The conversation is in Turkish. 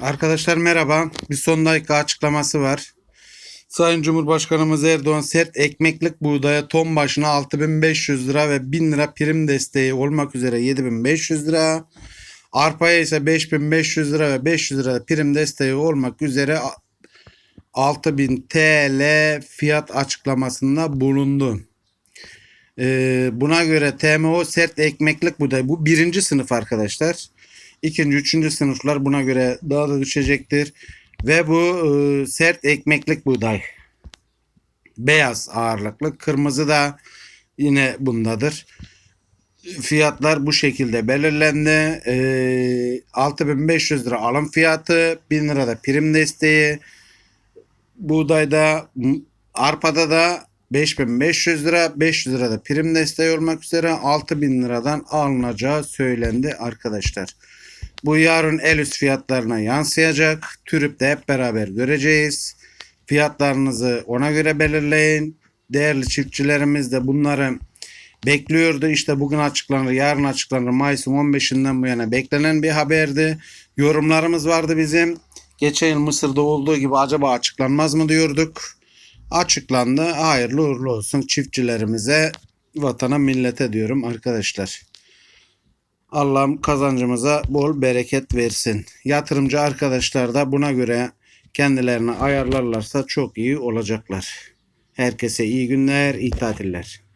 Arkadaşlar merhaba. Bir son dakika açıklaması var. Sayın Cumhurbaşkanımız Erdoğan sert ekmeklik buğdaya ton başına 6500 lira ve 1000 lira prim desteği olmak üzere 7500 lira. Arpaya ise 5500 lira ve 500 lira prim desteği olmak üzere 6000 TL fiyat açıklamasında bulundu. Ee, buna göre TMO sert ekmeklik buğday bu birinci sınıf arkadaşlar. İkinci, üçüncü sınıflar buna göre daha da düşecektir. Ve bu e, sert ekmeklik buğday. Beyaz ağırlıklı. Kırmızı da yine bundadır. Fiyatlar bu şekilde belirlendi. E, 6500 lira alım fiyatı, 1000 lira da prim desteği. Buğdayda, arpada da 5500 lira, 500 lira da prim desteği olmak üzere 6000 liradan alınacağı söylendi arkadaşlar. Bu yarın el üst fiyatlarına yansıyacak. Türüp'te hep beraber göreceğiz. Fiyatlarınızı ona göre belirleyin. Değerli çiftçilerimiz de bunları bekliyordu. İşte bugün açıklanır, yarın açıklanır. Mayıs'ın 15'inden bu yana beklenen bir haberdi. Yorumlarımız vardı bizim. Geçen yıl Mısır'da olduğu gibi acaba açıklanmaz mı diyorduk. Açıklandı. Hayırlı uğurlu olsun çiftçilerimize, vatana, millete diyorum arkadaşlar. Allah'ım kazancımıza bol bereket versin. Yatırımcı arkadaşlar da buna göre kendilerini ayarlarlarsa çok iyi olacaklar. Herkese iyi günler, iyi tatiller.